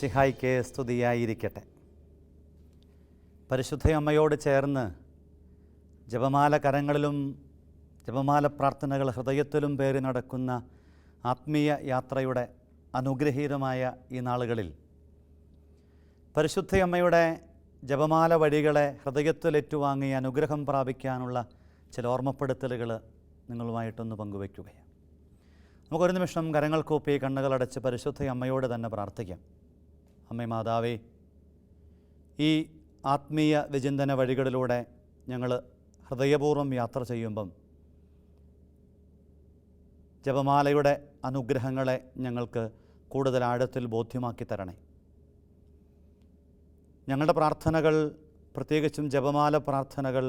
ഈശ്വമിശിഹായ്ക്ക് സ്തുതിയായിരിക്കട്ടെ. പരിശുദ്ധയമ്മയോട് ചേർന്ന് ജപമാല കരങ്ങളിലും ജപമാല പ്രാർത്ഥനകൾ ഹൃദയത്തിലും പേറി നടക്കുന്ന ആത്മീയ യാത്രയുടെ അനുഗ്രഹീതമായ ഈ നാളുകളിൽ പരിശുദ്ധയമ്മയുടെ ജപമാല വഴികളെ ഹൃദയത്തിലേറ്റുവാങ്ങി അനുഗ്രഹം പ്രാപിക്കാനുള്ള ചില ഓർമ്മപ്പെടുത്തലുകൾ നിങ്ങളുമായിട്ടൊന്ന് പങ്കുവയ്ക്കുകയാണ്. നമുക്കൊരു നിമിഷം കരങ്ങൾ കൂപ്പി കണ്ണുകളടച്ച് പരിശുദ്ധ അമ്മയോട് തന്നെ പ്രാർത്ഥിക്കാം. അമ്മേ മാതാവേ ഈ ആത്മീയ വിചിന്തന വഴികളിലൂടെ ഞങ്ങൾ ഹൃദയപൂർവം യാത്ര ചെയ്യുമ്പം ജപമാലയുടെ അനുഗ്രഹങ്ങളെ ഞങ്ങൾക്ക് കൂടുതൽ ആഴത്തിൽ ബോധ്യമാക്കി തരണേ. ഞങ്ങളുടെ പ്രാർത്ഥനകൾ പ്രത്യേകിച്ചും ജപമാല പ്രാർത്ഥനകൾ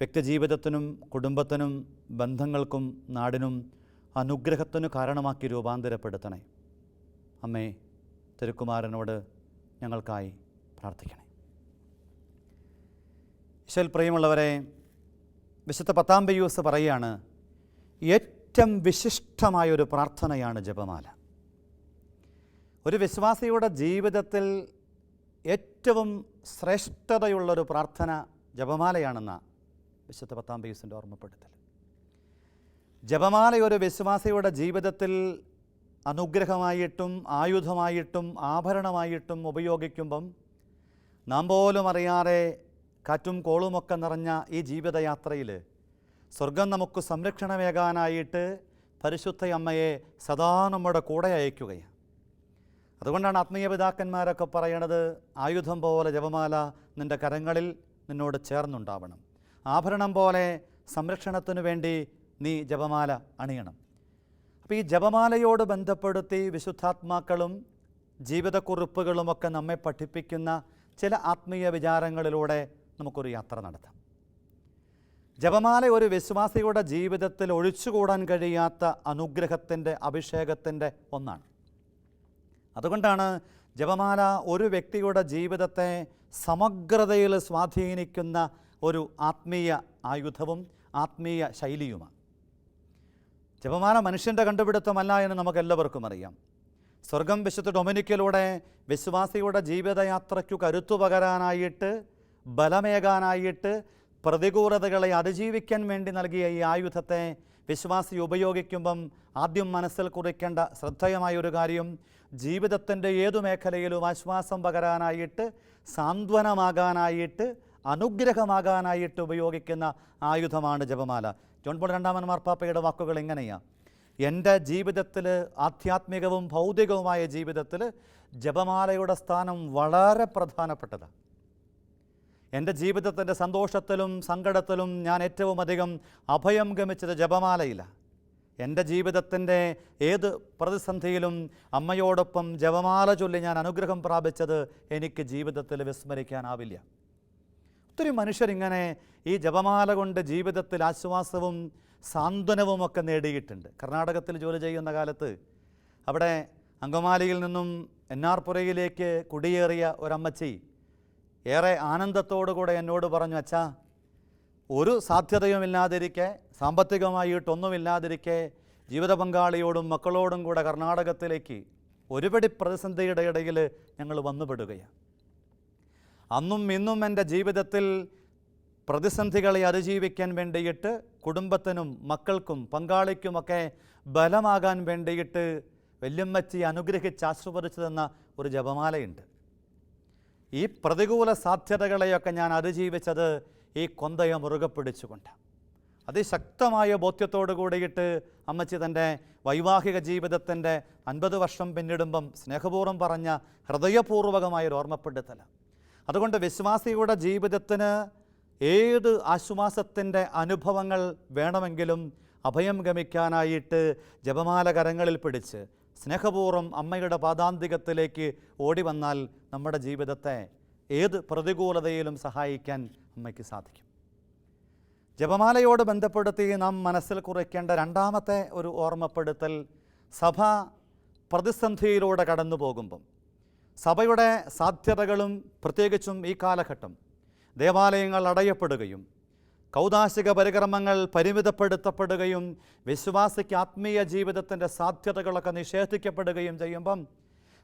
വ്യക്തിജീവിതത്തിനും കുടുംബത്തിനും ബന്ധങ്ങൾക്കും നാടിനും അനുഗ്രഹത്തിനു കാരണമാക്കി രൂപാന്തരപ്പെടുത്തണേ. അമ്മേ തിരുക്കുമാരനോട് ഞങ്ങൾക്കായി പ്രാർത്ഥിക്കണേ ഈശ്വൽ പ്രിയമുള്ളവരെ വിശുദ്ധ പത്താം പയ്യൂസ് പറയുകയാണ് ഏറ്റവും വിശിഷ്ടമായൊരു പ്രാർത്ഥനയാണ് ജപമാല. ഒരു വിശ്വാസിയുടെ ജീവിതത്തിൽ ഏറ്റവും ശ്രേഷ്ഠതയുള്ളൊരു പ്രാർത്ഥന ജപമാലയാണെന്ന വിശുദ്ധ പത്താം പയ്യൂസിന്റെ ഓർമ്മപ്പെടുത്തൽ. ജപമാല ഒരു വിശ്വാസിയുടെ ജീവിതത്തിൽ അനുഗ്രഹമായിട്ടും ആയുധമായിട്ടും ആഭരണമായിട്ടും ഉപയോഗിക്കുമ്പം നാം പോലും അറിയാതെ കാറ്റും കോളുമൊക്കെ നിറഞ്ഞ ഈ ജീവിതയാത്രയിൽ സ്വർഗം നമുക്ക് സംരക്ഷണമേകാനായിട്ട് പരിശുദ്ധ അമ്മയെ സദാ നമ്മുടെ കൂടെ അയക്കുകയാണ്. അതുകൊണ്ടാണ് ആത്മീയ പിതാക്കന്മാരൊക്കെ പറയണത് ആയുധം പോലെ ജപമാല നിന്റെ കരങ്ങളിൽ നിന്നോട് ചേർന്നുണ്ടാവണം. ആഭരണം പോലെ സംരക്ഷണത്തിനു വേണ്ടി നീ ജപമാല അണിയണം. അപ്പോൾ ഈ ജപമാലയോട് ബന്ധപ്പെടുത്തി വിശുദ്ധാത്മാക്കളും ജീവിതക്കുറിപ്പുകളുമൊക്കെ നമ്മെ പഠിപ്പിക്കുന്ന ചില ആത്മീയ വിചാരങ്ങളിലൂടെ നമുക്കൊരു യാത്ര നടത്താം. ജപമാല ഒരു വിശ്വാസിയുടെ ജീവിതത്തിൽ ഒഴിച്ചുകൂടാൻ കഴിയാത്ത അനുഗ്രഹത്തിന്റെ അഭിഷേകത്തിന്റെ ഒന്നാണ്. അതുകൊണ്ടാണ് ജപമാല ഒരു വ്യക്തിയുടെ ജീവിതത്തെ സമഗ്രതയിൽ സ്വാധീനിക്കുന്ന ഒരു ആത്മീയ ആയുധവും ആത്മീയ ശൈലിയുമാണ്. ജപമാല മനുഷ്യന്റെ കണ്ടുപിടുത്തമല്ല എന്ന് നമുക്കെല്ലാവർക്കും അറിയാം. സ്വർഗം വിശുദ്ധ ഡൊമിനിക്കിലൂടെ വിശ്വാസിയുടെ ജീവിതയാത്രയ്ക്കു കരുത്തു പകരാനായിട്ട് ബലമേകാനായിട്ട് പ്രതികൂലതകളെ അതിജീവിക്കാൻ വേണ്ടി നൽകിയ ഈ ആയുധത്തെ വിശ്വാസി ഉപയോഗിക്കുമ്പം ആദ്യം മനസ്സിൽ കുറിക്കേണ്ട ശ്രദ്ധേയമായ ഒരു കാര്യം ജീവിതത്തിന്റെ ഏതു മേഖലയിലും ആശ്വാസം പകരാനായിട്ട് സാന്ത്വനമാകാനായിട്ട് അനുഗ്രഹമാകാനായിട്ട് ഉപയോഗിക്കുന്ന ആയുധമാണ് ജപമാല. ജോൺ പോൾ രണ്ടാമൻ മാർപ്പാപ്പയുടെ വാക്കുകൾ എങ്ങനെയാണ് എന്റെ ജീവിതത്തിൽ ആധ്യാത്മികവും ഭൗതികവുമായ ജീവിതത്തിൽ ജപമാലയുടെ സ്ഥാനം വളരെ പ്രധാനപ്പെട്ടതാണ് എന്റെ ജീവിതത്തിന്റെ സന്തോഷത്തിലും സങ്കടത്തിലും ഞാൻ ഏറ്റവും അധികം അഭയം ഗമിച്ചത് ജപമാലയിലാണ് എന്റെ ജീവിതത്തിന്റെ ഏത് പ്രതിസന്ധിയിലും അമ്മയോടൊപ്പം ജപമാല ചൊല്ലി ഞാൻ അനുഗ്രഹം പ്രാപിച്ചത് എനിക്ക് ജീവിതത്തിൽ വിസ്മരിക്കാനാവില്ല. ഒത്തിരി മനുഷ്യരിങ്ങനെ ഈ ജപമാല കൊണ്ട് ജീവിതത്തിൽ ആശ്വാസവും സാന്ത്വനവും ഒക്കെ നേടിയിട്ടുണ്ട്. കർണാടകത്തിൽ ജോലി ചെയ്യുന്ന കാലത്ത് അവിടെ അങ്കമാലിയിൽ നിന്നും എന്നാർപുരയിലേക്ക് കുടിയേറിയ ഒരമ്മച്ചി ഏറെ ആനന്ദത്തോടുകൂടെ എന്നോട് പറഞ്ഞു അച്ഛാ ഒരു സാധ്യതയുമില്ലാതിരിക്കെ സാമ്പത്തികമായിട്ടൊന്നുമില്ലാതിരിക്കെ ജീവിത പങ്കാളിയോടും മക്കളോടും കൂടെ കർണാടകത്തിലേക്ക് ഒരുപടി പ്രതിസന്ധിയുടെ ഇടയിൽ ഞങ്ങൾ വന്നുപെടുകയാണ്. അന്നും ഇന്നും എന്റെ ജീവിതത്തിൽ പ്രതിസന്ധികളെ അതിജീവിക്കാൻ വേണ്ടിയിട്ട് കുടുംബത്തിനും മക്കൾക്കും പങ്കാളിക്കുമൊക്കെ ബലമാകാൻ വേണ്ടിയിട്ട് വല്യമ്മച്ചി അനുഗ്രഹിച്ച് ആശ്രവദിച്ചതെന്ന ഒരു ജപമാലയുണ്ട്. ഈ പ്രതികൂല സാധ്യതകളെയൊക്കെ ഞാൻ അതിജീവിച്ചത് ഈ കൊന്തയ മുറുകെ പിടിച്ചുകൊണ്ട്. അതിശക്തമായ ബോധ്യത്തോടു കൂടിയിട്ട് അമ്മച്ചി തന്റെ വൈവാഹിക ജീവിതത്തിന്റെ അൻപത് വർഷം പിന്നിടുമ്പം സ്നേഹപൂർവം പറഞ്ഞ ഹൃദയപൂർവകമായൊരു ഓർമ്മപ്പെടുത്തൽ അതുകൊണ്ട് വിശ്വാസിയുടെ ജീവിതത്തിന് ഏത് ആശ്വാസത്തിന്റെ അനുഭവങ്ങൾ വേണമെങ്കിലും അഭയം ഗമിക്കാനായിട്ട് ജപമാല കരങ്ങളിൽ പിടിച്ച് സ്നേഹപൂർവം അമ്മയുടെ പാദാന്തികത്തിലേക്ക് ഓടി വന്നാൽ നമ്മുടെ ജീവിതത്തെ ഏത് പ്രതികൂലതയിലും സഹായിക്കാൻ അമ്മയ്ക്ക് സാധിക്കും. ജപമാലയോട് ബന്ധപ്പെടുത്തി നാം മനസ്സിൽ കുറിക്കേണ്ട രണ്ടാമത്തെ ഒരു ഓർമ്മപ്പെടുത്തൽ സഭ പ്രതിസന്ധിയിലൂടെ കടന്നു പോകുമ്പം സഭയുടെ സാധ്യതകളും പ്രത്യേകിച്ചും ഈ കാലഘട്ടം. ദേവാലയങ്ങൾ അടയപ്പെടുകയും കൗതാശിക പരിക്രമങ്ങൾ പരിമിതപ്പെടുത്തപ്പെടുകയും വിശ്വാസിക്ക് ആത്മീയ ജീവിതത്തിന്റെ സാധ്യതകളൊക്കെ നിഷേധിക്കപ്പെടുകയും ചെയ്യുമ്പം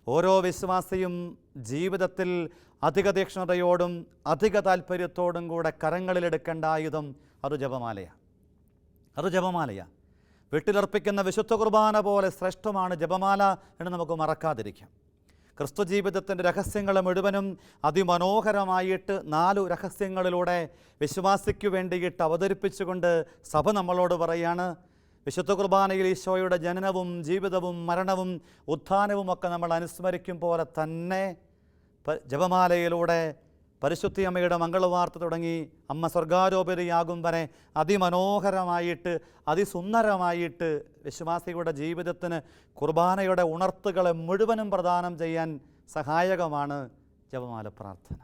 ഓരോ വിശ്വാസിയും ജീവിതത്തിൽ അധിക തീക്ഷ്ണതയോടും അധിക താല്പര്യത്തോടും കൂടെ കരങ്ങളിലെടുക്കേണ്ട ആയുധം അത് ജപമാലയാണ്. അത് ജപമാലയാണ്. വീട്ടിലർപ്പിക്കുന്ന വിശുദ്ധ കുർബാന പോലെ ശ്രേഷ്ഠമാണ് ജപമാല എന്ന് നമുക്ക് മറക്കാതിരിക്കാം. ക്രിസ്തു ജീവിതത്തിന്റെ രഹസ്യങ്ങൾ മുഴുവനും അതിമനോഹരമായിട്ട് നാലു രഹസ്യങ്ങളിലൂടെ വിശ്വാസിക്കു വേണ്ടിയിട്ട് അവതരിപ്പിച്ചുകൊണ്ട് സഭ നമ്മളോട് പറയാണ്. വിശുദ്ധ കുർബാനയിൽ ഈശോയുടെ ജനനവും ജീവിതവും മരണവും ഉത്ഥാനവും ഒക്കെ നമ്മൾ അനുസ്മരിക്കും പോലെ തന്നെ ജപമാലയിലൂടെ പരിശുദ്ധി അമ്മയുടെ മംഗളവാർത്ത തുടങ്ങി അമ്മ സ്വർഗാരോപരിയാകും വരെ അതിമനോഹരമായിട്ട് അതിസുന്ദരമായിട്ട് വിശ്വാസികളുടെ ജീവിതത്തിന് കുർബാനയുടെ ഉണർത്തുകളെ മുഴുവനും പ്രദാനം ചെയ്യാൻ സഹായകമാണ് ജപമാല പ്രാർത്ഥന.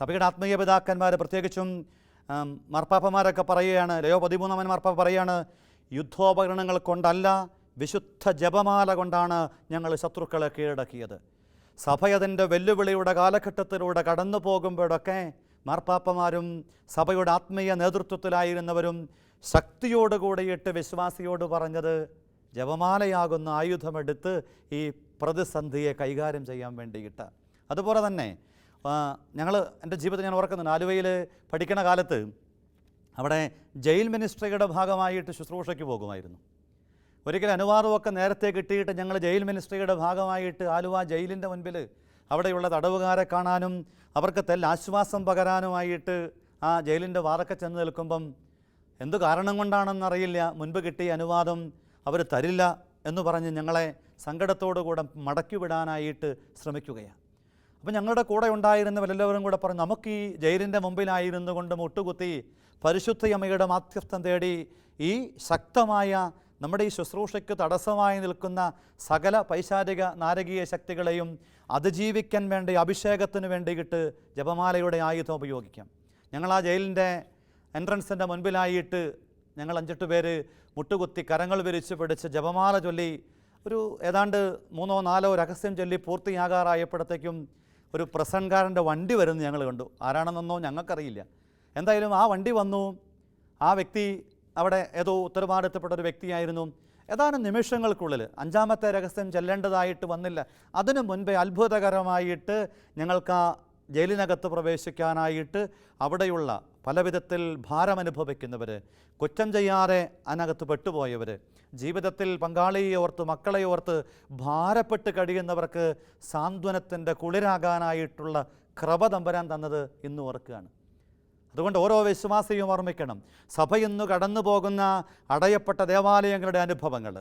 സഭയുടെ ആത്മീയ പിതാക്കന്മാർ പ്രത്യേകിച്ചും മാർപ്പാപ്പമാരൊക്കെ പറയുകയാണ് ലയോ പതിമൂന്നാമൻ മാർപ്പാപ്പ പറയുകയാണ് യുദ്ധോപകരണങ്ങൾ കൊണ്ടല്ല വിശുദ്ധ ജപമാല കൊണ്ടാണ് ഞങ്ങൾ ശത്രുക്കളെ കീഴടക്കിയത്. സഭ അതിന്റെ വെല്ലുവിളിയുടെ കാലഘട്ടത്തിലൂടെ കടന്നു പോകുമ്പോഴൊക്കെ മാർപ്പാപ്പമാരും സഭയുടെ ആത്മീയ നേതൃത്വത്തിലായിരുന്നവരും ശക്തിയോടുകൂടിയിട്ട് വിശ്വാസിയോട് പറഞ്ഞത് ജപമാലയാകുന്ന ആയുധമെടുത്ത് ഈ പ്രതിസന്ധിയെ കൈകാര്യം ചെയ്യാൻ വേണ്ടിയിട്ട്. അതുപോലെ തന്നെ ഞങ്ങൾ എന്റെ ജീവിതത്തിൽ ഞാൻ ഓർക്കുന്നുണ്ട്. ആലുവയിൽ പഠിക്കണ കാലത്ത് അവിടെ ജയിൽ മിനിസ്ട്രിയുടെ ഭാഗമായിട്ട് ശുശ്രൂഷയ്ക്ക് പോകുമായിരുന്നു. ഒരിക്കൽ അനുവാദമൊക്കെ നേരത്തെ കിട്ടിയിട്ട് ഞങ്ങൾ ജയിൽ മിനിസ്ട്രിയുടെ ഭാഗമായിട്ട് ആലുവ ജയിലിന്റെ മുൻപിൽ അവിടെയുള്ള തടവുകാരെ കാണാനും അവർക്ക് തെല്ല ആശ്വാസം പകരാനുമായിട്ട് ആ ജയിലിന്റെ വാറൊക്കെ ചെന്ന് നിൽക്കുമ്പം എന്തു കാരണം കൊണ്ടാണെന്നറിയില്ല. മുൻപ് കിട്ടിയ അനുവാദം അവർ തരില്ല എന്ന് പറഞ്ഞ് ഞങ്ങളെ സങ്കടത്തോടു കൂടെ മടക്കി വിടാനായിട്ട് ശ്രമിക്കുകയാണ്. അപ്പം ഞങ്ങളുടെ കൂടെ ഉണ്ടായിരുന്ന വല്ലവരും കൂടെ പറഞ്ഞു നമുക്ക് ഈ ജയിലിന്റെ മുമ്പിലായിരുന്നു കൊണ്ട് മുട്ടുകുത്തി പരിശുദ്ധ അമ്മയുടെ മാധ്യസ്ഥം തേടി ഈ ശക്തമായ നമ്മുടെ ഈ ശുശ്രൂഷയ്ക്ക് തടസ്സമായി നിൽക്കുന്ന സകല പൈശാചിക നാരകീയ ശക്തികളെയും അതിജീവിക്കാൻ വേണ്ടി അഭിഷേകത്തിന് വേണ്ടിയിട്ട് ജപമാലയുടെ ആയുധം ഉപയോഗിക്കാം. ഞങ്ങൾ ആ ജയിലിന്റെ എൻട്രൻസിന്റെ മുൻപിലായിട്ട് ഞങ്ങൾ അഞ്ചെട്ട് പേര് മുട്ടുകുത്തി കരങ്ങൾ വിരിച്ച് പിടിച്ച് ജപമാല ചൊല്ലി ഒരു ഏതാണ്ട് മൂന്നോ നാലോ രഹസ്യം ചൊല്ലി പൂർത്തിയാകാറായപ്പോഴത്തേക്കും ഒരു പ്രസൻകാരന്റെ വണ്ടി വരുന്നത് ഞങ്ങൾ കണ്ടു. ആരാണെന്നൊന്നോ ഞങ്ങൾക്കറിയില്ല. എന്തായാലും ആ വണ്ടി വന്നു. ആ വ്യക്തി അവിടെ ഏതോ ഉത്തരവാദിത്തപ്പെട്ട ഒരു വ്യക്തിയായിരുന്നു. ഏതാനും നിമിഷങ്ങൾക്കുള്ളിൽ അഞ്ചാമത്തെ രഹസ്യം ചെല്ലേണ്ടതായിട്ട് വന്നില്ല. അതിനു മുൻപേ അത്ഭുതകരമായിട്ട് ഞങ്ങൾക്ക് ആ ജയിലിനകത്ത് പ്രവേശിക്കാനായിട്ട് അവിടെയുള്ള പല വിധത്തിൽ ഭാരമനുഭവിക്കുന്നവർ കുറ്റം ചെയ്യാതെ അതിനകത്ത് പെട്ടുപോയവർ ജീവിതത്തിൽ പങ്കാളിയെ ഓർത്ത് മക്കളെ ഓർത്ത് ഭാരപ്പെട്ട് കഴിയുന്നവർക്ക് സാന്ത്വനത്തിന്റെ കുളിരാകാനായിട്ടുള്ള കൃപ തമ്പരാൻ തന്നത് ഇന്ന് ഓർക്കുകയാണ്. അതുകൊണ്ട് ഓരോ വിശ്വാസിയും ഓർമ്മിക്കണം. സഭ ഇന്ന് കടന്നു പോകുന്ന അടയപ്പെട്ട ദേവാലയങ്ങളുടെ അനുഭവങ്ങൾ.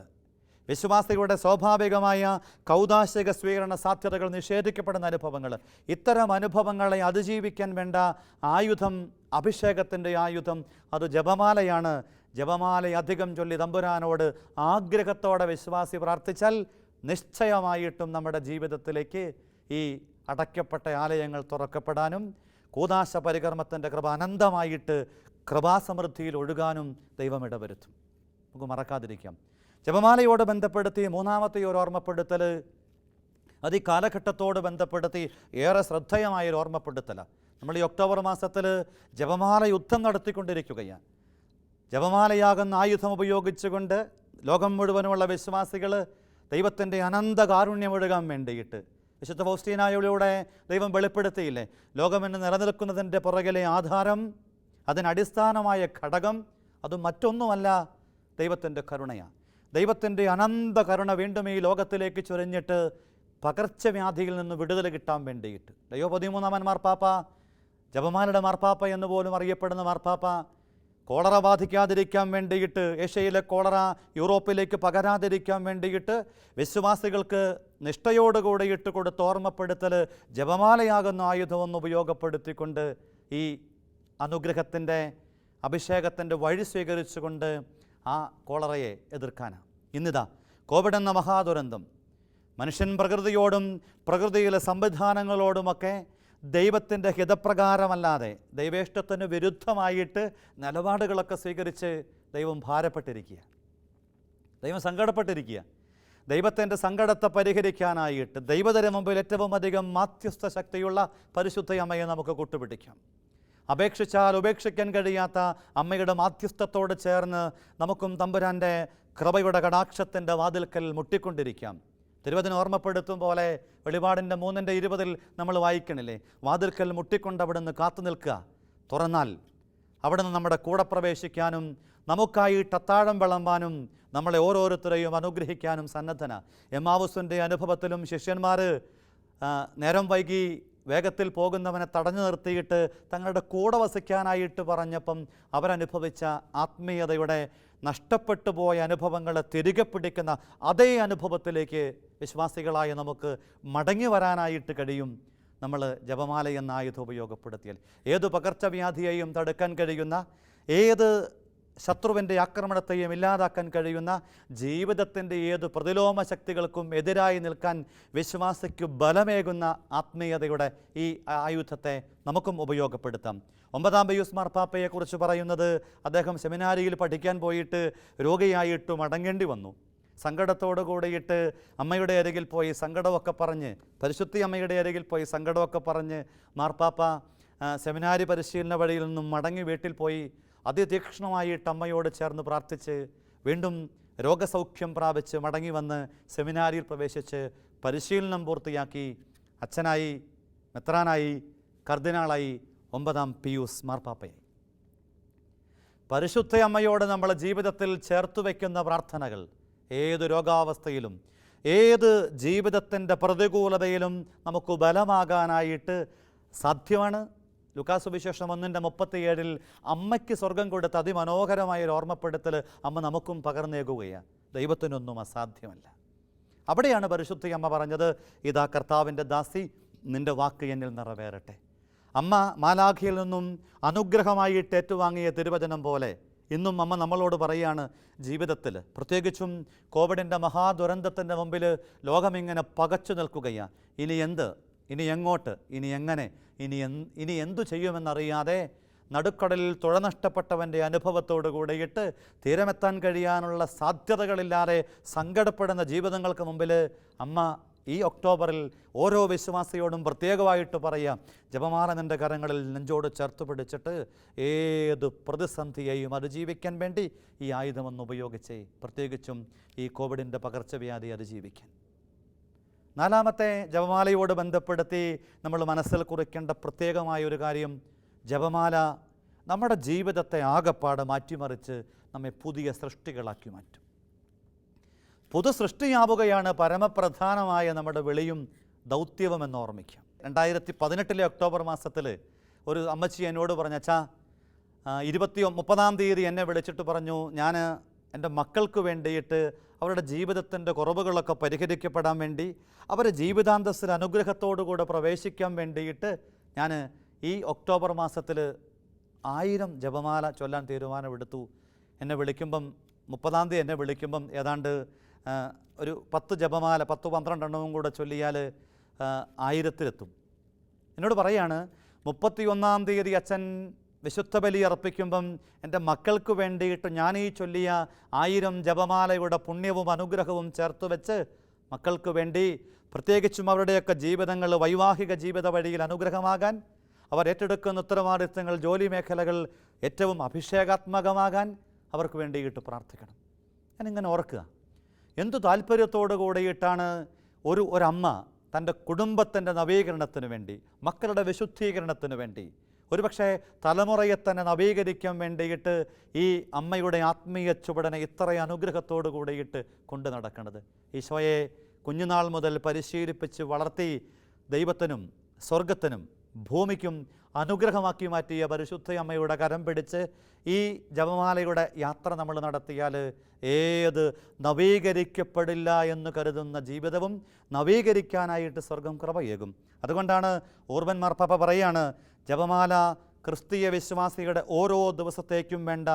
വിശ്വാസികളുടെ സ്വാഭാവികമായ കൗതാശിക സ്വീകരണ സാധ്യതകൾ നിഷേധിക്കപ്പെടുന്ന അനുഭവങ്ങൾ. ഇത്തരം അനുഭവങ്ങളെ അതിജീവിക്കാൻ വേണ്ട ആയുധം അഭിഷേകത്തിന്റെ ആയുധം അത് ജപമാലയാണ്. ജപമാല അധികം ചൊല്ലി തമ്പുരാനോട് ആഗ്രഹത്തോടെ വിശ്വാസി പ്രാർത്ഥിച്ചാൽ നിശ്ചയമായിട്ടും നമ്മുടെ ജീവിതത്തിലേക്ക് ഈ അടയ്ക്കപ്പെട്ട ആലയങ്ങൾ തുറക്കപ്പെടാനും കൂതാശ പരികർമ്മത്തിന്റെ കൃപ അനന്തമായിട്ട് കൃപാസമൃദ്ധിയിൽ ഒഴുകാനും ദൈവം ഇടവരുത്തും. നമുക്ക് മറക്കാതിരിക്കാം. ജപമാലയോട് ബന്ധപ്പെടുത്തി മൂന്നാമത്തെ ഒരു ഓർമ്മപ്പെടുത്തൽ അത് ഈ കാലഘട്ടത്തോട് ബന്ധപ്പെടുത്തി ഏറെ ശ്രദ്ധേയമായ ഒരു ഓർമ്മപ്പെടുത്തലാണ് നമ്മൾ ഈ ഒക്ടോബർ മാസത്തിൽ ജപമാല യുദ്ധം നടത്തിക്കൊണ്ടിരിക്കുകയാണ്. ജപമാലയാകുന്ന ആയുധം ഉപയോഗിച്ചുകൊണ്ട് ലോകം മുഴുവനുമുള്ള വിശ്വാസികൾ ദൈവത്തിന്റെ അനന്ത കാരുണ്യം ഒഴുകാൻ വേണ്ടിയിട്ട് വിശുദ്ധ ഫൗസ്റ്റീനായിലൂടെ ദൈവം വെളിപ്പെടുത്തിയില്ലേ? ലോകമെന്ന് നിലനിൽക്കുന്നതിന്റെ പുറകിലെ ആധാരം അതിനടിസ്ഥാനമായ ഘടകം അത് മറ്റൊന്നുമല്ല ദൈവത്തിന്റെ കരുണയാണ്. ദൈവത്തിന്റെ അനന്ത കരുണ വീണ്ടും ഈ ലോകത്തിലേക്ക് ചൊരിഞ്ഞിട്ട് പകർച്ചവ്യാധിയിൽ നിന്ന് വിടുതൽ കിട്ടാൻ വേണ്ടിയിട്ട്. ദൈവ പതിമൂന്നാമൻ മാർപ്പാപ്പ ജപമാലയുടെ മാർപ്പാപ്പ എന്ന് പോലും അറിയപ്പെടുന്ന മാർപ്പാപ്പ കോളറ ബാധിക്കാതിരിക്കാൻ വേണ്ടിയിട്ട് ഏഷ്യയിലെ കോളറ യൂറോപ്പിലേക്ക് പകരാതിരിക്കാൻ വേണ്ടിയിട്ട് വിശ്വാസികൾക്ക് നിഷ്ഠയോടുകൂടി ഇട്ട് കൊടുത്ത് ഓർമ്മപ്പെടുത്തൽ ജപമാലയാകുന്ന ആയുധമെന്ന് ഉപയോഗപ്പെടുത്തിക്കൊണ്ട് ഈ അനുഗ്രഹത്തിന്റെ അഭിഷേകത്തിന്റെ വഴി സ്വീകരിച്ചുകൊണ്ട് ആ കോളറയെ എതിർക്കാനാണ് ഇന്നിതാ കോവിഡ് എന്ന മഹാദുരന്തം. മനുഷ്യൻ പ്രകൃതിയോടും പ്രകൃതിയിലെ സംവിധാനങ്ങളോടുമൊക്കെ ദൈവത്തിന്റെ ഹിതപ്രകാരമല്ലാതെ ദൈവേഷ്ടത്തിന് വിരുദ്ധമായിട്ട് നിലപാടുകളൊക്കെ സ്വീകരിച്ച് ദൈവം ഭാരപ്പെട്ടിരിക്കുക ദൈവം സങ്കടപ്പെട്ടിരിക്കുക ദൈവത്തിന്റെ സങ്കടത്തെ പരിഹരിക്കാനായിട്ട് ദൈവതര മുമ്പിൽ ഏറ്റവും അധികം മാധ്യസ്ഥ ശക്തിയുള്ള പരിശുദ്ധ അമ്മയെ നമുക്ക് കൂട്ടുപിടിക്കാം. അപേക്ഷിച്ചാൽ ഉപേക്ഷിക്കാൻ കഴിയാത്ത അമ്മയുടെ മാധ്യസ്ഥത്തോട് ചേർന്ന് നമുക്കും തമ്പുരാന്റെ കൃപയുടെ കടാക്ഷത്തിന്റെ വാതിൽക്കൽ മുട്ടിക്കൊണ്ടിരിക്കാം. തിരുവതിന് ഓർമ്മപ്പെടുത്തും പോലെ വെളിപാടിന്റെ മൂന്നിന്റെ ഇരുപതിൽ നമ്മൾ വായിക്കണില്ലേ? വാതിൽക്കൽ മുട്ടിക്കൊണ്ട് അവിടുന്ന് കാത്തു നിൽക്കുക. തുറന്നാൽ അവിടുന്ന് നമ്മുടെ കൂടെ പ്രവേശിക്കാനും നമുക്കായി ടത്താഴം വിളമ്പാനും നമ്മളെ ഓരോരുത്തരെയും അനുഗ്രഹിക്കാനും സന്നദ്ധന. എമാവുസിന്റെ അനുഭവത്തിലും ശിഷ്യന്മാർ നേരം വൈകി വേഗത്തിൽ പോകുന്നവനെ തടഞ്ഞു നിർത്തിയിട്ട് തങ്ങളുടെ കൂടെ വസിക്കാനായിട്ട് പറഞ്ഞപ്പം അവരനുഭവിച്ച ആത്മീയതയുടെ നഷ്ടപ്പെട്ടു പോയ അനുഭവങ്ങളെ തിരികെ പിടിക്കുന്ന അതേ അനുഭവത്തിലേക്ക് വിശ്വാസികളായ നമുക്ക് മടങ്ങി വരാനായിട്ട് കഴിയും. നമ്മൾ ജപമാല എന്ന ആയുധം ഉപയോഗപ്പെടുത്തിയാൽ. ഏത് പകർച്ചവ്യാധിയെയും തടുക്കാൻ കഴിയുന്ന ഏത് ശത്രുവിന്റെ ആക്രമണത്തെയും ഇല്ലാതാക്കാൻ കഴിയുന്ന ജീവിതത്തിന്റെ ഏത് പ്രതിലോമ ശക്തികൾക്കും എതിരായി നിൽക്കാൻ വിശ്വാസിക്ക് ബലമേകുന്ന ആത്മീയതയുടെ ഈ ആയുധത്തെ നമുക്കും ഉപയോഗപ്പെടുത്താം. ഒമ്പതാം ബയൂസ് മാർപ്പാപ്പയെക്കുറിച്ച് പറയുന്നത് അദ്ദേഹം സെമിനാരിയിൽ പഠിക്കാൻ പോയിട്ട് രോഗിയായിട്ട് മടങ്ങേണ്ടി വന്നു. സങ്കടത്തോടു കൂടിയിട്ട് അമ്മയുടെ അരികിൽ പോയി സങ്കടമൊക്കെ പറഞ്ഞ് പരിശുദ്ധി അമ്മയുടെ അരികിൽ പോയി സങ്കടമൊക്കെ പറഞ്ഞ് മാർപ്പാപ്പ സെമിനാരി പരിശീലന വഴിയിൽ നിന്നും മടങ്ങി വീട്ടിൽ പോയി അതിതീക്ഷ്ണമായിട്ട് അമ്മയോട് ചേർന്ന് പ്രാർത്ഥിച്ച് വീണ്ടും രോഗസൗഖ്യം പ്രാപിച്ച് മടങ്ങി വന്ന് സെമിനാരിയിൽ പ്രവേശിച്ച് പരിശീലനം പൂർത്തിയാക്കി അച്ഛനായി മെത്രാനായി കർദിനാളായി ഒമ്പതാം പിയൂസ് മാർപ്പാപ്പയായി. പരിശുദ്ധ അമ്മയോട് നമ്മൾ ജീവിതത്തിൽ ചേർത്ത് വയ്ക്കുന്ന പ്രാർത്ഥനകൾ ഏത് രോഗാവസ്ഥയിലും ഏത് ജീവിതത്തിന്റെ പ്രതികൂലതയിലും നമുക്ക് ബലമാകാനായിട്ട് സാധ്യമാണ്. ലുക്കാസ് വിശേഷം ഒന്നിന്റെ മുപ്പത്തിയേഴിൽ അമ്മയ്ക്ക് സ്വർഗം കൊടുത്ത അതിമനോഹരമായ ഒരു ഓർമ്മപ്പെടുത്തൽ അമ്മ നമുക്കും പകർന്നേകുകയാണ്. ദൈവത്തിനൊന്നും അസാധ്യമല്ല. അവിടെയാണ് പരിശുദ്ധി അമ്മ പറഞ്ഞത് ഇതാ കർത്താവിന്റെ ദാസി നിന്റെ വാക്ക് എന്നിൽ നിറവേറട്ടെ. അമ്മ മാലാഖിയിൽ നിന്നും അനുഗ്രഹമായിട്ട് ഏറ്റുവാങ്ങിയ തിരുവചനം പോലെ ഇന്നും അമ്മ നമ്മളോട് പറയുകയാണ് ജീവിതത്തിൽ പ്രത്യേകിച്ചും കോവിഡിന്റെ മഹാദുരന്തത്തിന്റെ മുമ്പിൽ ലോകമിങ്ങനെ പകച്ചു നിൽക്കുകയാണ്. ഇനി എന്ത്? ഇനി എങ്ങോട്ട്? ഇനി എങ്ങനെ? ഇനി ഇനി എന്തു ചെയ്യുമെന്നറിയാതെ നടുക്കടലിൽ തുഴ നഷ്ടപ്പെട്ടവന്റെ അനുഭവത്തോട് കൂടിയിട്ട് തീരമെത്താൻ കഴിയാനുള്ള സാധ്യതകളില്ലാതെ സങ്കടപ്പെടുന്ന ജീവിതങ്ങൾക്ക് മുമ്പിൽ അമ്മ ഈ ഒക്ടോബറിൽ ഓരോ വിശ്വാസിയോടും പ്രത്യേകമായിട്ട് പറയാം ജപമാല നിന്റെ കരങ്ങളിൽ നെഞ്ചോട് ചേർത്ത് പിടിച്ചിട്ട് ഏത് പ്രതിസന്ധിയെയും അതിജീവിക്കാൻ വേണ്ടി ഈ ആയുധമൊന്ന് ഉപയോഗിച്ചേ പ്രത്യേകിച്ചും ഈ കോവിഡിന്റെ പകർച്ചവ്യാധി അതിജീവിക്കാൻ. നാലാമത്തെ ജപമാലയോട് ബന്ധപ്പെടുത്തി നമ്മൾ മനസ്സിൽ കുറിക്കേണ്ട പ്രത്യേകമായ ഒരു കാര്യം ജപമാല നമ്മുടെ ജീവിതത്തെ ആകപ്പാട് മാറ്റിമറിച്ച് നമ്മെ പുതിയ സൃഷ്ടികളാക്കി മാറ്റും. പുതു സൃഷ്ടിയാവുകയാണ് പരമപ്രധാനമായ നമ്മുടെ വിളിയും ദൗത്യവും എന്ന് ഓർമ്മിക്കാം. രണ്ടായിരത്തി പതിനെട്ടിലെ ഒക്ടോബർ മാസത്തിൽ ഒരു അമ്മച്ചി എന്നോട് പറഞ്ഞ അച്ഛാ ഇരുപത്തി മുപ്പതാം തീയതി എന്നെ വിളിച്ചിട്ട് പറഞ്ഞു ഞാൻ എന്റെ മക്കൾക്ക് വേണ്ടിയിട്ട് അവരുടെ ജീവിതത്തിന്റെ കുറവുകളൊക്കെ പരിഹരിക്കപ്പെടാൻ വേണ്ടി അവരെ ജീവിതാന്തസ്സിൽ അനുഗ്രഹത്തോടുകൂടെ പ്രവേശിക്കാൻ വേണ്ടിയിട്ട് ഞാൻ ഈ ഒക്ടോബർ മാസത്തിൽ ആയിരം ജപമാല ചൊല്ലാൻ തീരുമാനമെടുത്തു. എന്നെ വിളിക്കുമ്പം മുപ്പതാം തീയതി എന്നെ വിളിക്കുമ്പം ഏതാണ്ട് ഒരു പത്ത് ജപമാല പത്ത് പന്ത്രണ്ടെണ്ണവും കൂടെ ചൊല്ലിയാൽ ആയിരത്തിലെത്തും. എന്നോട് പറയാണ് മുപ്പത്തിയൊന്നാം തീയതി അച്ഛൻ വിശുദ്ധ ബലി അർപ്പിക്കുമ്പം എന്റെ മക്കൾക്ക് വേണ്ടിയിട്ട് ഞാൻ ഈ ചൊല്ലിയ ആയിരം ജപമാലയുടെ പുണ്യവും അനുഗ്രഹവും ചേർത്ത് വെച്ച് മക്കൾക്ക് വേണ്ടി പ്രത്യേകിച്ചും അവരുടെയൊക്കെ ജീവിതങ്ങൾ വൈവാഹിക ജീവിത വഴിയിൽ അനുഗ്രഹമാകാൻ അവർ ഏറ്റെടുക്കുന്ന ഉത്തരവാദിത്തങ്ങൾ ജോലി മേഖലകൾ ഏറ്റവും അഭിഷേകാത്മകമാകാൻ അവർക്ക് വേണ്ടിയിട്ട് പ്രാർത്ഥിക്കണം. ഞാനിങ്ങനെ ഓർക്കുക. എന്തു താല്പര്യത്തോടു കൂടിയിട്ടാണ് ഒരു ഒരമ്മ തന്റെ കുടുംബത്തിന്റെ നവീകരണത്തിന് വേണ്ടി മക്കളുടെ വിശുദ്ധീകരണത്തിന് വേണ്ടി ഒരുപക്ഷെ തലമുറയെ തന്നെ നവീകരിക്കാൻ വേണ്ടിയിട്ട് ഈ അമ്മയുടെ ആത്മീയ ചുവടനെ ഇത്ര അനുഗ്രഹത്തോടു കൂടിയിട്ട് കൊണ്ടു നടക്കുന്നത് ഈശോയെ കുഞ്ഞുനാൾ മുതൽ പരിശീലിപ്പിച്ച് വളർത്തി ദൈവത്തിനും സ്വർഗത്തിനും ഭൂമിക്കും അനുഗ്രഹമാക്കി മാറ്റിയ പരിശുദ്ധ അമ്മയുടെ കരം പിടിച്ച് ഈ ജപമാലയുടെ യാത്ര നമ്മൾ നടത്തിയാൽ ഏത് നവീകരിക്കപ്പെടില്ല എന്ന് കരുതുന്ന ജീവിതവും നവീകരിക്കാനായിട്ട് സ്വർഗം കൃപയേകും. അതുകൊണ്ടാണ് ഓർവൻ മാർപ്പാപ്പ പറയാണ് ജപമാല ക്രിസ്തീയ വിശ്വാസികളുടെ ഓരോ ദിവസത്തേക്കും വേണ്ട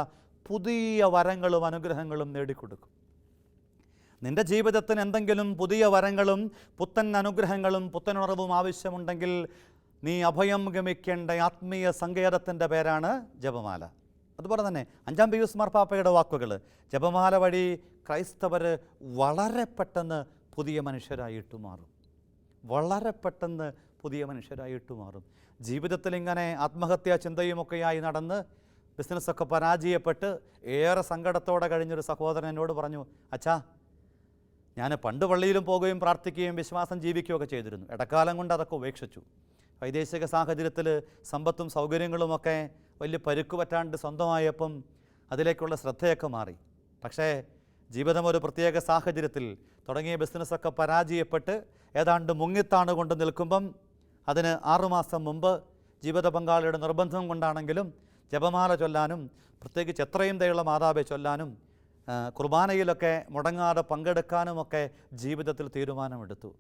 പുതിയ വരങ്ങളും അനുഗ്രഹങ്ങളും നേടിക്കൊടുക്കും. നിന്റെ ജീവിതത്തിന് എന്തെങ്കിലും പുതിയ വരങ്ങളും പുത്തൻ അനുഗ്രഹങ്ങളും പുത്തനുണർവും ആവശ്യമുണ്ടെങ്കിൽ നീ അഭയം ഗമിക്കേണ്ട ആത്മീയ സങ്കേതത്തിന്റെ പേരാണ് ജപമാല. അതുപോലെ തന്നെ അഞ്ചാം പിയൂസ് മാർപ്പാപ്പയുടെ വാക്കുകൾ ജപമാല വഴി ക്രൈസ്തവർ വളരെ പെട്ടെന്ന് പുതിയ മനുഷ്യരായിട്ട് മാറും. വളരെ പെട്ടെന്ന് പുതിയ മനുഷ്യരായിട്ട് മാറും. ജീവിതത്തിൽ ഇങ്ങനെ ആത്മഹത്യാ ചിന്തയുമൊക്കെയായി നടന്ന് ബിസിനസ്സൊക്കെ പരാജയപ്പെട്ട് ഏറെ സങ്കടത്തോടെ കഴിഞ്ഞൊരു സഹോദരൻ എന്നോട് പറഞ്ഞു അച്ഛാ ഞാൻ പണ്ട് പള്ളിയിലും പോകുകയും പ്രാർത്ഥിക്കുകയും വിശ്വാസം ജീവിക്കുകയൊക്കെ ചെയ്തിരുന്നു. ഇടക്കാലം കൊണ്ട് അതൊക്കെ ഉപേക്ഷിച്ചു. വൈദേശിക സാഹചര്യത്തിൽ സമ്പത്തും സൗകര്യങ്ങളുമൊക്കെ വലിയ പരുക്ക് പറ്റാണ്ട് സ്വന്തമായപ്പം അതിലേക്കുള്ള ശ്രദ്ധയൊക്കെ മാറി. പക്ഷേ ജീവിതം ഒരു പ്രത്യേക സാഹചര്യത്തിൽ തുടങ്ങിയ ബിസിനസ്സൊക്കെ പരാജയപ്പെട്ട് ഏതാണ്ട് മുങ്ങിത്താണ് കൊണ്ട് നിൽക്കുമ്പം അതിന് ആറുമാസം മുമ്പ് ജീവിത പങ്കാളിയുടെ നിർബന്ധം കൊണ്ടാണെങ്കിലും ജപമാല ചൊല്ലാനും പ്രത്യേകിച്ച് എത്രയും ദയുള്ള മാതാവെ ചൊല്ലാനും കുർബാനയിലൊക്കെ മുടങ്ങാതെ പങ്കെടുക്കാനുമൊക്കെ ജീവിതത്തിൽ തീരുമാനമെടുത്തു.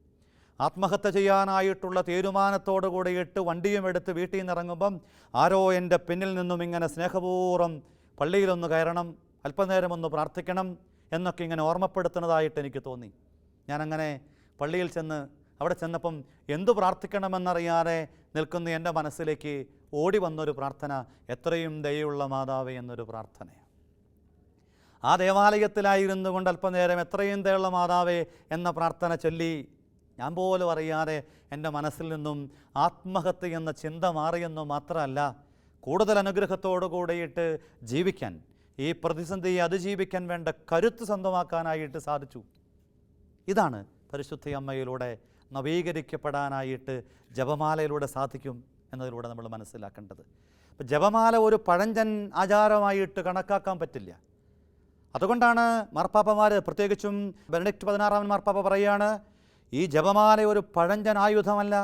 ആത്മഹത്യ ചെയ്യാനായിട്ടുള്ള തീരുമാനത്തോടു കൂടിയിട്ട് വണ്ടിയും എടുത്ത് വീട്ടിൽ നിന്ന് ഇറങ്ങുമ്പം ആരോ എന്റെ പിന്നിൽ നിന്നും ഇങ്ങനെ സ്നേഹപൂർവം പള്ളിയിലൊന്ന് കയറണം അല്പനേരം ഒന്ന് പ്രാർത്ഥിക്കണം എന്നൊക്കെ ഇങ്ങനെ ഓർമ്മപ്പെടുത്തുന്നതായിട്ട് എനിക്ക് തോന്നി. ഞാനങ്ങനെ പള്ളിയിൽ ചെന്ന് അവിടെ ചെന്നപ്പം എന്തു പ്രാർത്ഥിക്കണമെന്നറിയാതെ നിൽക്കുന്ന എന്റെ മനസ്സിലേക്ക് ഓടി വന്നൊരു പ്രാർത്ഥന എത്രയും ദയുള്ള മാതാവേ എന്നൊരു പ്രാർത്ഥനയാണ് ആ ദേവാലയത്തിലായിരുന്നു കൊണ്ട് അല്പനേരം എത്രയും ദയുള്ള മാതാവേ എന്ന പ്രാർത്ഥന ചൊല്ലി ഞാൻ പോലും അറിയാതെ എന്റെ മനസ്സിൽ നിന്നും ആത്മഹത്യ എന്ന ചിന്ത മാറിയെന്നു മാത്രമല്ല കൂടുതൽ അനുഗ്രഹത്തോടു കൂടിയിട്ട് ജീവിക്കാൻ ഈ പ്രതിസന്ധിയെ അതിജീവിക്കാൻ വേണ്ട കരുത്ത് സ്വന്തമാക്കാനായിട്ട് സാധിച്ചു. ഇതാണ് പരിശുദ്ധ അമ്മയിലൂടെ നവീകരിക്കപ്പെടാനായിട്ട് ജപമാലയിലൂടെ സാധിക്കും എന്നതിലൂടെ നമ്മൾ മനസ്സിലാക്കേണ്ടത്. അപ്പം ജപമാല ഒരു പഴഞ്ചൻ ആചാരമായിട്ട് കണക്കാക്കാൻ പറ്റില്ല. അതുകൊണ്ടാണ് മാർപ്പാപ്പമാർ പ്രത്യേകിച്ചും ബെനഡിക്റ്റ് പതിനാറാമൻ മാർപ്പാപ്പ പറയുകയാണ് ഈ ജപമാല ഒരു പഴഞ്ചൻ ആയുധമല്ല.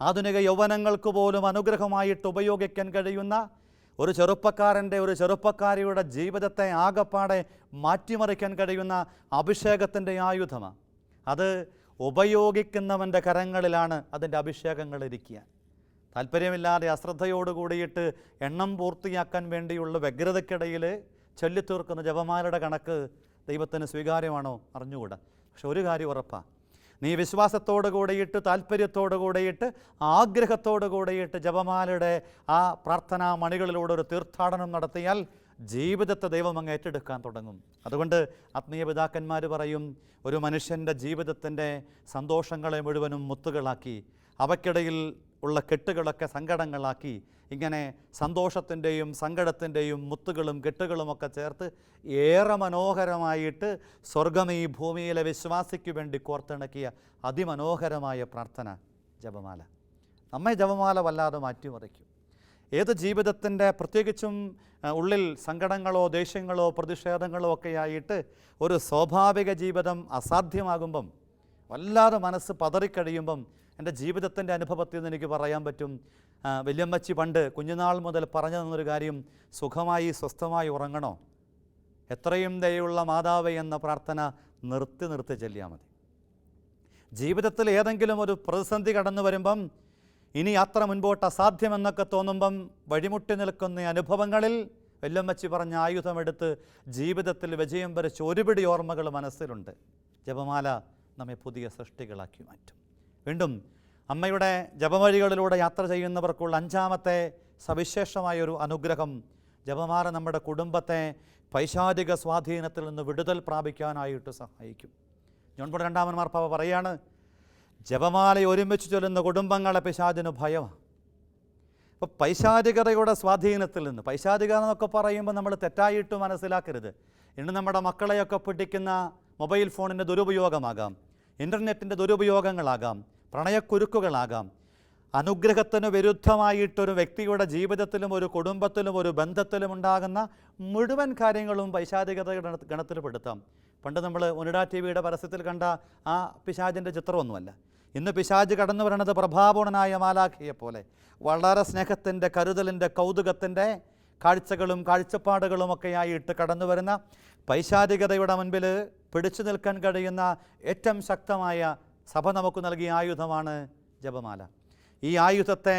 ആധുനിക യൗവനങ്ങൾക്ക് പോലും അനുഗ്രഹമായിട്ട് ഉപയോഗിക്കാൻ കഴിയുന്ന ഒരു ചെറുപ്പക്കാരന്റെ ഒരു ചെറുപ്പക്കാരിയുടെ ജീവിതത്തെ ആകപ്പാടെ മാറ്റിമറിക്കാൻ കഴിയുന്ന അഭിഷേകത്തിന്റെ ആയുധമാണ് അത് ഉപയോഗിക്കുന്നവന്റെ കരങ്ങളിലാണ് അതിന്റെ അഭിഷേകങ്ങൾ ഇരിക്കുക. താല്പര്യമില്ലാതെ അശ്രദ്ധയോട് കൂടിയിട്ട് എണ്ണം പൂർത്തിയാക്കാൻ വേണ്ടിയുള്ള വ്യഗ്രതയ്ക്കിടയിൽ ചൊല്ലിത്തീർക്കുന്ന ജപമാരുടെ കണക്ക് ദൈവത്തിന് സ്വീകാര്യമാണോ? അറിഞ്ഞുകൂടാ. പക്ഷെ ഒരു കാര്യം ഉറപ്പാണ് നീ വിശ്വാസത്തോട് കൂടിയിട്ട് താല്പര്യത്തോട് കൂടിയിട്ട് ആഗ്രഹത്തോട് കൂടിയിട്ട് ജപമാലയുടെ ആ പ്രാർത്ഥനാ മണികളിലൂടെ ഒരു തീർത്ഥാടനം നടത്തിയാൽ ജീവിതത്തെ ദൈവം അങ്ങ് ഏറ്റെടുക്കാൻ തുടങ്ങും. അതുകൊണ്ട് ആത്മീയ പിതാക്കന്മാർ പറയും ഒരു മനുഷ്യന്റെ ജീവിതത്തിന്റെ സന്തോഷങ്ങളെ മുഴുവനും മുത്തുകളാക്കി അവയ്ക്കിടയിൽ ഉള്ള കെട്ടുകളൊക്കെ സങ്കടങ്ങളാക്കി ഇങ്ങനെ സന്തോഷത്തിന്റെയും സങ്കടത്തിന്റെയും മുത്തുകളും കെട്ടുകളുമൊക്കെ ചേർത്ത് ഏറെ മനോഹരമായിട്ട് സ്വർഗം ഈ ഭൂമിയിലെ വിശ്വാസിക്ക് വേണ്ടി കോർത്തിണക്കിയ അതിമനോഹരമായ പ്രാർത്ഥന ജപമാല. നമ്മെ ജപമാല വല്ലാതെ മാറ്റിമറിക്കും. ഏത് ജീവിതത്തിന്റെ പ്രത്യേകിച്ചും ഉള്ളിൽ സങ്കടങ്ങളോ ദേഷ്യങ്ങളോ പ്രതിഷേധങ്ങളോ ഒക്കെ ആയിട്ട് ഒരു സ്വാഭാവിക ജീവിതം അസാധ്യമാകുമ്പം വല്ലാതെ മനസ്സ് പതറിക്കഴിയുമ്പം എന്റെ ജീവിതത്തിന്റെ അനുഭവത്തിൽ നിന്ന് എനിക്ക് പറയാൻ പറ്റും. വല്യമ്മച്ചി പണ്ട് കുഞ്ഞുനാൾ മുതൽ പറഞ്ഞു തന്നൊരു കാര്യം സുഖമായി സ്വസ്ഥമായി ഉറങ്ങണോ? എത്രയും ദയുള്ള മാതാവ് എന്ന പ്രാർത്ഥന നിർത്തി നിർത്തി ചെല്ലിയാൽ മതി. ജീവിതത്തിൽ ഏതെങ്കിലും ഒരു പ്രതിസന്ധി കടന്നു വരുമ്പം ഇനി യാത്ര മുൻപോട്ട് അസാധ്യമെന്നൊക്കെ തോന്നുമ്പം വഴിമുട്ടി നിൽക്കുന്ന അനുഭവങ്ങളിൽ വെല്ലമ്മച്ചി പറഞ്ഞ ആയുധമെടുത്ത് ജീവിതത്തിൽ വിജയം വരച്ച ഒരുപിടി ഓർമ്മകൾ മനസ്സിലുണ്ട്. ജപമാല നമ്മെ പുതിയ സൃഷ്ടികളാക്കി മാറ്റും. വീണ്ടും അമ്മയുടെ ജപവഴികളിലൂടെ യാത്ര ചെയ്യുന്നവർക്കുള്ള അഞ്ചാമത്തെ സവിശേഷമായൊരു അനുഗ്രഹം ജപമാല നമ്മുടെ കുടുംബത്തെ പൈശാചിക സ്വാധീനത്തിൽ നിന്ന് വിടുതൽ പ്രാപിക്കാനായിട്ട് സഹായിക്കും. ജോൺ പോൾ രണ്ടാമൻ മാർപ്പാപ്പ പറയാണ് ജപമാല ഒരുമിച്ച് ചൊല്ലുന്ന കുടുംബങ്ങളെ പിശാചിന് ഭയമാണ് അപ്പോൾ പൈശാചികതയുടെ സ്വാധീനത്തിൽ നിന്ന് പൈശാചികത എന്നൊക്കെ പറയുമ്പോൾ നമ്മൾ തെറ്റായിട്ട് മനസ്സിലാക്കരുത്. ഇന്ന് നമ്മുടെ മക്കളെയൊക്കെ പിടിക്കുന്ന മൊബൈൽ ഫോണിന്റെ ദുരുപയോഗമാകാം ഇന്റർനെറ്റിന്റെ ദുരുപയോഗങ്ങളാകാം പ്രണയക്കുരുക്കുകളാകാം. അനുഗ്രഹത്തിന് വിരുദ്ധമായിട്ടൊരു വ്യക്തിയുടെ ജീവിതത്തിലും ഒരു കുടുംബത്തിലും ഒരു ബന്ധത്തിലും ഉണ്ടാകുന്ന മുഴുവൻ കാര്യങ്ങളും പൈശാചികതയുടെ ഗണ- ഗണത്തിൽ പെടുത്താം പണ്ട് നമ്മൾ ഒനിഡ ടി വിയുടെ പരസ്യത്തിൽ കണ്ട ആ പിശാചിന്റെ ചിത്രമൊന്നുമല്ല. ഇന്ന് പിശാജ് കടന്നു വരണത് പ്രഭാപൂർണനായ മാലാഖിയെ പോലെ വളരെ സ്നേഹത്തിന്റെ കരുതലിന്റെ കൗതുകത്തിന്റെ കാഴ്ചകളും കാഴ്ചപ്പാടുകളുമൊക്കെ ആയിട്ട് കടന്നു വരുന്ന പൈശാചികതയുടെ മുൻപിൽ പിടിച്ചു നിൽക്കാൻ കഴിയുന്ന ഏറ്റവും ശക്തമായ സഭ നമുക്ക് നൽകിയ ആയുധമാണ് ജപമാല. ഈ ആയുധത്തെ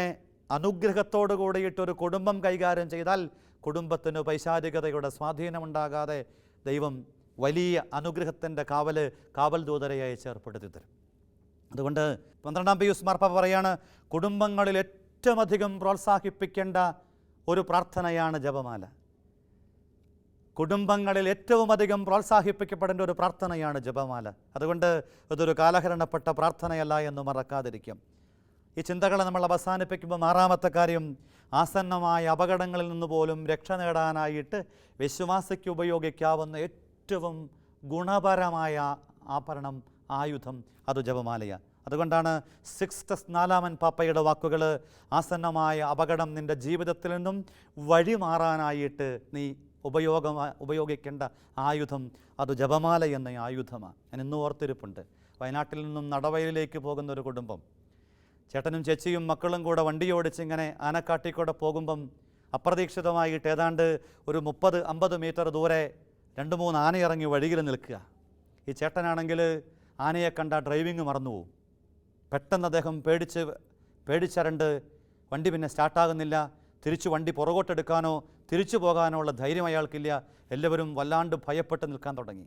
അനുഗ്രഹത്തോടു കൂടിയിട്ടൊരു കുടുംബം കൈകാര്യം ചെയ്താൽ കുടുംബത്തിന് പൈശാചികതയുടെ സ്വാധീനമുണ്ടാകാതെ ദൈവം വലിയ അനുഗ്രഹത്തിന്റെ കാവൽ കാവൽ ദൂതരയായി ചേർപ്പെടുത്തി തരും. അതുകൊണ്ട് പന്ത്രണ്ടാം പിയൂസ് മാർപ്പ പറയാണ് കുടുംബങ്ങളിൽ ഏറ്റവും അധികം പ്രോത്സാഹിപ്പിക്കേണ്ട ഒരു പ്രാർത്ഥനയാണ് ജപമാല. കുടുംബങ്ങളിൽ ഏറ്റവും അധികം പ്രോത്സാഹിപ്പിക്കപ്പെടേണ്ട ഒരു പ്രാർത്ഥനയാണ് ജപമാല. അതുകൊണ്ട് ഇതൊരു കാലഹരണപ്പെട്ട പ്രാർത്ഥനയല്ല എന്ന് മറക്കാതിരിക്കും. ഈ ചിന്തകളെ നമ്മൾ അവസാനിപ്പിക്കുമ്പോൾ ആറാമത്തെ കാര്യം ആസന്നമായ അപകടങ്ങളിൽ നിന്ന് പോലും രക്ഷ നേടാനായിട്ട് വിശ്വാസിക്ക് ഉപയോഗിക്കാവുന്ന ഏറ്റവും ഗുണപരമായ ആഭരണം ആയുധം അത് ജപമാലയ. അതുകൊണ്ടാണ് സിക്സ്റ്റസ് നാലാമൻ പാപ്പയുടെ വാക്കുകൾ ആസന്നമായ അപകടം നിന്റെ ജീവിതത്തിൽ നിന്നും വഴിമാറാനായിട്ട് നീ ഉപയോഗ ഉപയോഗിക്കേണ്ട ആയുധം അത് ജപമാല എന്ന ആയുധമാണ് ഞാൻ ഇന്നും ഓർത്തിരിപ്പുണ്ട്. വയനാട്ടിൽ നിന്നും നടവയലിലേക്ക് പോകുന്ന ഒരു കുടുംബം. ചേട്ടനും ചേച്ചിയും മക്കളും കൂടെ വണ്ടി ഓടിച്ച് ഇങ്ങനെ ആനക്കാട്ടിക്കൂടെ പോകുമ്പം അപ്രതീക്ഷിതമായിട്ട് ഏതാണ്ട് ഒരു മുപ്പത് അമ്പത് മീറ്റർ ദൂരെ രണ്ട് മൂന്ന് ആന ഇറങ്ങി വഴിയിൽ നിൽക്കുക. ഈ ചേട്ടനാണെങ്കിൽ ആനയെ കണ്ട ഡ്രൈവിംഗ് മറന്നുപോകും. പെട്ടെന്ന് അദ്ദേഹം പേടിച്ച് പേടിച്ചരണ്ട് വണ്ടി പിന്നെ സ്റ്റാർട്ടാകുന്നില്ല. തിരിച്ചു വണ്ടി പുറകോട്ടെടുക്കാനോ തിരിച്ചു പോകാനോ ഉള്ള ധൈര്യം അയാൾക്കില്ല. എല്ലാവരും വല്ലാണ്ട് ഭയപ്പെട്ട് നിൽക്കാൻ തുടങ്ങി.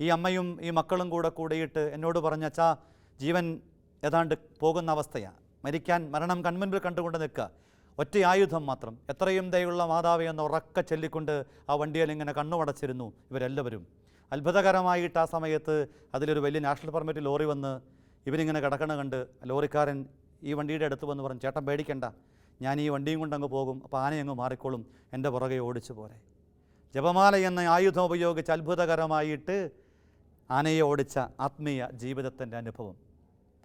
ഈ അമ്മയും ഈ മക്കളും കൂടെ കൂടിയിട്ട് എന്നോട് പറഞ്ഞ അച്ഛാ ജീവൻ ഏതാണ്ട് പോകുന്ന അവസ്ഥയാണ് മരിക്കാൻ മരണം കൺമുൻപിൽ കണ്ടുകൊണ്ട് നിൽക്കുക. ഒറ്റ ആയുധം മാത്രം. എത്രയും ദയുള്ള മാതാവേ എന്ന് ഉറക്ക ചൊല്ലിക്കൊണ്ട് ആ വണ്ടിയിൽ ഇങ്ങനെ കണ്ണുമടച്ചിരുന്നു ഇവരെല്ലാവരും. അത്ഭുതകരമായിട്ട് ആ സമയത്ത് അതിലൊരു വലിയ നാഷണൽ പെർമിറ്റ് ലോറി വന്ന് ഇവരിങ്ങനെ കിടക്കണ കണ്ട് ലോറിക്കാരൻ ഈ വണ്ടിയുടെ അടുത്ത് വന്ന് പറഞ്ഞു ചേട്ടൻ പേടിക്കണ്ട ഞാൻ ഈ വണ്ടിയും കൊണ്ട് അങ്ങ് പോകും അപ്പോൾ ആനയങ്ങ് മാറിക്കോളും എന്റെ പുറകെ ഓടിച്ചു പോരെ. ജപമാല എന്ന ആയുധം ഉപയോഗിച്ച് അത്ഭുതകരമായിട്ട് ആനയെ ഓടിച്ച ആത്മീയ ജീവിതത്തിന്റെ അനുഭവം.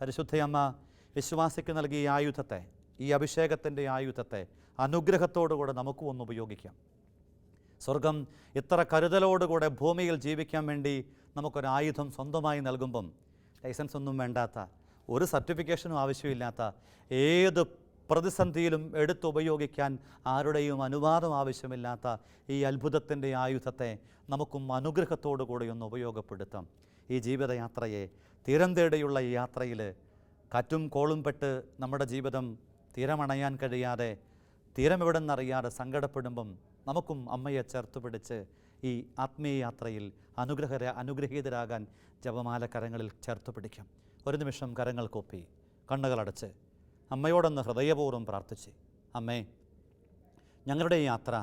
പരിശുദ്ധയമ്മ വിശ്വാസിക്ക് നൽകിയ ആയുധത്തെ ഈ അഭിഷേകത്തിന്റെ ആയുധത്തെ അനുഗ്രഹത്തോടുകൂടെ നമുക്കും ഒന്ന് ഉപയോഗിക്കാം. സ്വർഗം ഇത്ര കരുതലോടുകൂടെ ഭൂമിയിൽ ജീവിക്കാൻ വേണ്ടി നമുക്കൊരു ആയുധം സ്വന്തമായി നൽകുമ്പം ലൈസൻസ് ഒന്നും വേണ്ടാത്ത ഒരു സർട്ടിഫിക്കേഷനും ആവശ്യമില്ലാത്ത ഏത് പ്രതിസന്ധിയിലും എടുത്തുപയോഗിക്കാൻ ആരുടെയും അനുവാദം ആവശ്യമില്ലാത്ത ഈ അത്ഭുതത്തിന്റെ ആയുധത്തെ നമുക്കും അനുഗ്രഹത്തോടു കൂടി ഒന്ന് ഉപയോഗപ്പെടുത്താം. ഈ ജീവിതയാത്രയെ തീരം തേടിയുള്ള ഈ യാത്രയിൽ കാറ്റും കോളും പെട്ട് നമ്മുടെ ജീവിതം തീരമണയാൻ കഴിയാതെ തീരം എവിടെന്നറിയാതെ സങ്കടപ്പെടുമ്പം നമുക്കും അമ്മയെ ചേർത്ത് പിടിച്ച് ഈ ആത്മീയ യാത്രയിൽ അനുഗ്രഹര അനുഗ്രഹീതരാകാൻ ജപമാല കരങ്ങളിൽ ചേർത്ത് പിടിക്കാം. ഒരു നിമിഷം കരങ്ങൾ കൊപ്പി കണ്ണുകളടച്ച് അമ്മയോടൊന്ന് ഹൃദയപൂർവം പ്രാർത്ഥിച്ച് അമ്മേ ഞങ്ങളുടെ ഈ യാത്ര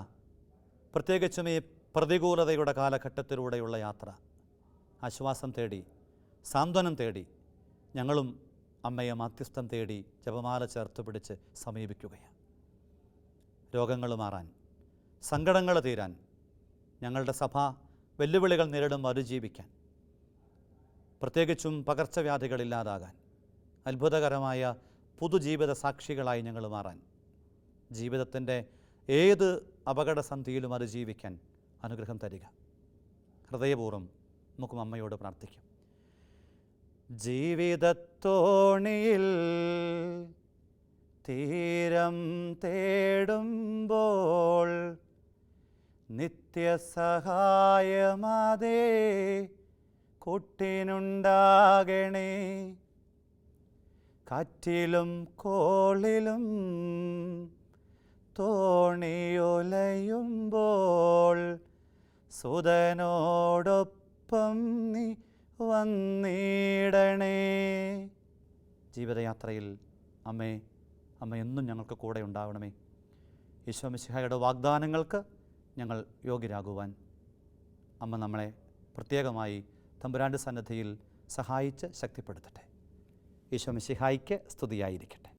പ്രത്യേകിച്ചും ഈ പ്രതികൂലതയുടെ കാലഘട്ടത്തിലൂടെയുള്ള യാത്ര ആശ്വാസം തേടി സാന്ത്വനം തേടി ഞങ്ങളും അമ്മയെ മാധ്യസ്ഥം തേടി ജപമാല ചേർത്ത് പിടിച്ച് സമീപിക്കുകയാണ്. രോഗങ്ങൾ മാറാൻ സങ്കടങ്ങൾ തീരാൻ ഞങ്ങളുടെ സഭ വെല്ലുവിളികൾ നേരിടും അതിജീവിക്കാൻ പ്രത്യേകിച്ചും പകർച്ചവ്യാധികളില്ലാതാകാൻ അത്ഭുതകരമായ പുതുജീവിത സാക്ഷികളായി ഞങ്ങൾ മാറാൻ ജീവിതത്തിന്റെ ഏത് അപകടസന്ധിയിലും അതിജീവിക്കാൻ അനുഗ്രഹം തരിക. ഹൃദയപൂർവം നമുക്ക് അമ്മയോട് പ്രാർത്ഥിക്കാം. ജീവിതത്തോണിയിൽ തീരം തേടുമ്പോൾ നിത്യസഹായമാതേ കുട്ടിനുണ്ടാകണേ. കാറ്റിലും കോളിലും തോണിയൊലയുമ്പോൾ സുതനോടൊപ്പം നീ വന്നിടണേ. ജീവിതയാത്രയിൽ അമ്മേ അമ്മ എന്നും ഞങ്ങൾക്ക് കൂടെ ഉണ്ടാവണമേ. ഈശോ മിശിഹായുടെ വാഗ്ദാനങ്ങൾക്ക് ഞങ്ങൾ യോഗ്യരാകുവാൻ അമ്മ നമ്മളെ പ്രത്യേകമായി തമ്പുരാന്റെ സന്നദ്ധിയിൽ സഹായിച്ച് ശക്തിപ്പെടുത്തട്ടെ. ഈശോ മിശിഹായിക്ക് സ്തുതിയായിരിക്കട്ടെ.